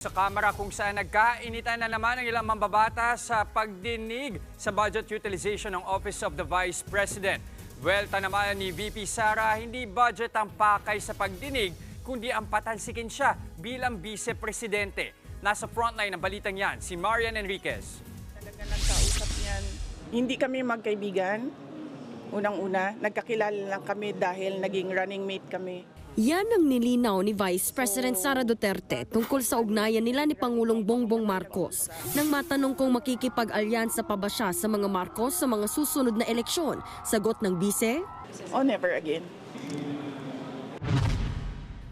Sa Kamara kung saan nagkainitan na naman ang ilang mambabata sa pagdinig sa budget utilization ng Office of the Vice President. Welta naman ni VP Sara, hindi budget ang pakay sa pagdinig, kundi ang patalsikin siya bilang Vice Presidente. Nasa frontline ng balitang yan, si Marian Enriquez. Talaga nagkausap niyan. Hindi kami magkaibigan. Unang-una, nagkakilala lang kami dahil naging running mate kami. Yan ang nilinaw ni Vice President Sara Duterte tungkol sa ugnayan nila ni Pangulong Bongbong Marcos nang matanong kung makikipag-alyansa pa ba siya sa mga Marcos sa mga susunod na eleksyon. Sagot ng bise, Oh, never again.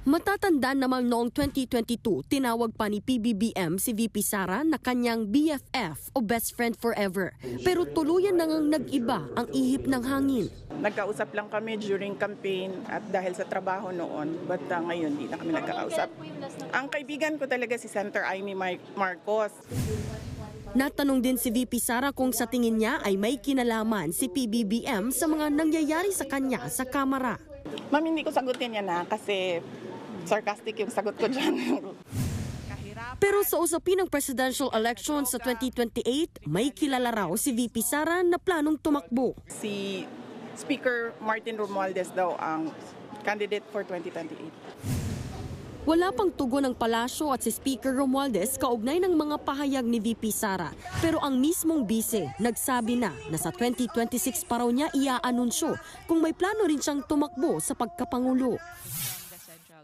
Matatandaan naman noong 2022, tinawag pa ni PBBM si VP Sara na kanyang BFF o best friend forever. Pero tuluyan na ngang nag-iba ang ihip ng hangin. Nagkausap lang kami during campaign at dahil sa trabaho noon, but uh, ngayon hindi na kami nagkakausap. Ang kaibigan ko talaga si Senator Amy Mar- Marcos. Natanong din si VP Sara kung sa tingin niya ay may kinalaman si PBBM sa mga nangyayari sa kanya sa Kamara. Ma'am, hindi ko sagutin yan na kasi sarcastic yung sagot ko dyan. Pero sa usapin ng presidential election sa 2028, may kilala raw si VP Sara na planong tumakbo. si Speaker Martin Romualdez daw ang candidate for 2028. Wala pang tugon ng palasyo at si Speaker Romualdez kaugnay ng mga pahayag ni VP Sara. Pero ang mismong bise nagsabi na na sa 2026 pa raw niya iaanunsyo kung may plano rin siyang tumakbo sa pagkapangulo.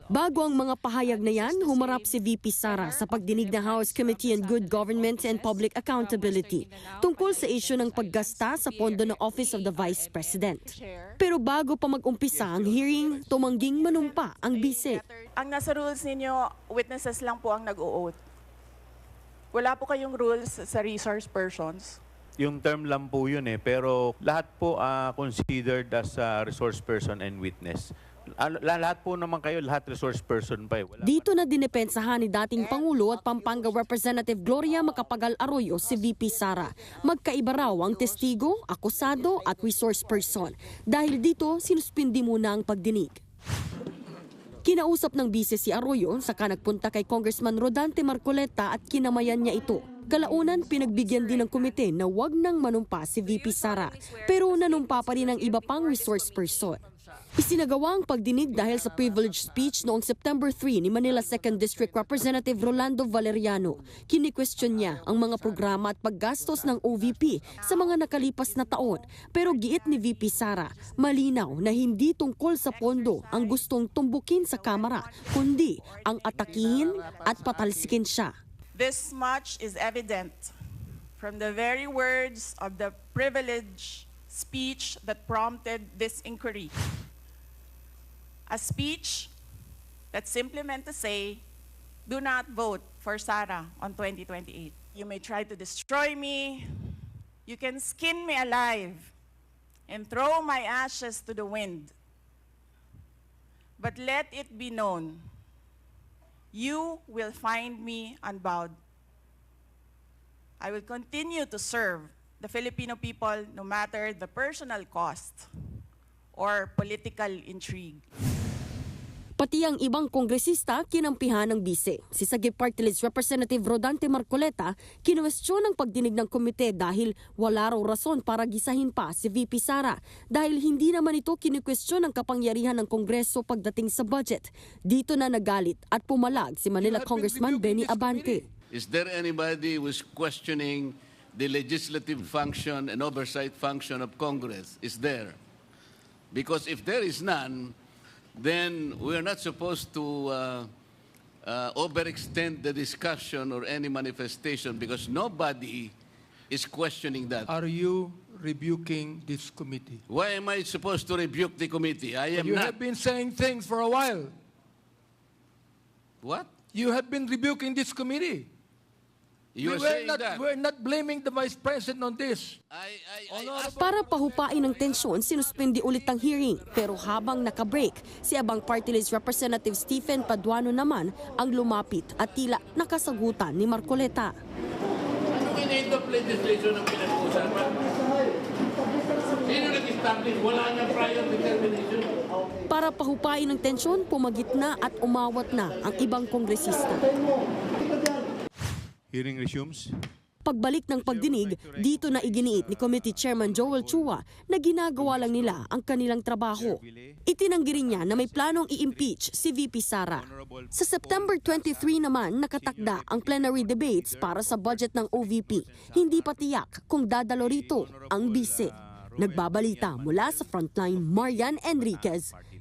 Bago ang mga pahayag na yan, humarap si VP Sara sa pagdinig ng House Committee on Good Government and Public Accountability tungkol sa isyu ng paggasta sa pondo ng Office of the Vice President. Pero bago pa mag-umpisa ang hearing, tumangging manumpa ang bise. Ang nasa rules ninyo, witnesses lang po ang nag-o-oath. Wala po kayong rules sa resource persons. Yung term lang po yun eh, pero lahat po ah, considered as a resource person and witness. Ah, la- lahat po naman kayo, lahat resource person pa eh. Dito na dinepensahan ni dating Pangulo at Pampanga Representative Gloria Macapagal Arroyo si VP Sara. Magkaiba raw ang testigo, akusado at resource person. Dahil dito, sinuspindi muna ang pagdinig. Kinausap ng bise si Arroyo saka nagpunta kay Congressman Rodante Marcoleta at kinamayan niya ito. Kalaunan, pinagbigyan din ng komite na wag nang manumpa si VP Sara. Pero nanumpa pa rin ang iba pang resource person. Isinagawa ang pagdinig dahil sa privileged speech noong September 3 ni Manila 2nd District Representative Rolando Valeriano. Kini-question niya ang mga programa at paggastos ng OVP sa mga nakalipas na taon. Pero giit ni VP Sara, malinaw na hindi tungkol sa pondo ang gustong tumbukin sa Kamara, kundi ang atakihin at patalsikin siya. This much is evident from the very words of the privileged speech that prompted this inquiry. A speech that simply meant to say, do not vote for Sara on 2028. You may try to destroy me, you can skin me alive, and throw my ashes to the wind. But let it be known you will find me unbowed. I will continue to serve the Filipino people no matter the personal cost or political intrigue. Pati ang ibang kongresista kinampihan ng bise. Si Sagip Party List Representative Rodante Marcoleta kinuwestiyon ang pagdinig ng komite dahil wala raw rason para gisahin pa si VP Sara dahil hindi naman ito kinukwestiyon ang kapangyarihan ng Kongreso pagdating sa budget. Dito na nagalit at pumalag si Manila Congressman Benny Abante. Is there anybody who is questioning the legislative function and oversight function of Congress? Is there? Because if there is none, then we are not supposed to uh, uh, overextend the discussion or any manifestation because nobody is questioning that. Are you rebuking this committee? Why am I supposed to rebuke the committee? I am You not. have been saying things for a while. What? You have been rebuking this committee. You we are were not, that? We're not blaming the vice president on this. I, I, I Para pahupain ng tensyon, sinuspindi ulit ang hearing. Pero habang nakabreak, si Abang Party List Representative Stephen Paduano naman ang lumapit at tila nakasagutan ni Marcoleta. Ano kind of legislation ang pinag-uusapan? Sino nag-establish? Wala nang prior determination. Para pahupain ng tensyon, pumagit na at umawat na ang ibang kongresista. Hearing resumes. Pagbalik ng pagdinig, dito na iginiit ni Committee Chairman Joel Chua na ginagawa lang nila ang kanilang trabaho. Itinanggi rin niya na may planong i-impeach si VP Sara. Sa September 23 naman nakatakda ang plenary debates para sa budget ng OVP. Hindi pa tiyak kung dadalo rito ang bise. Nagbabalita mula sa frontline Marian Enriquez,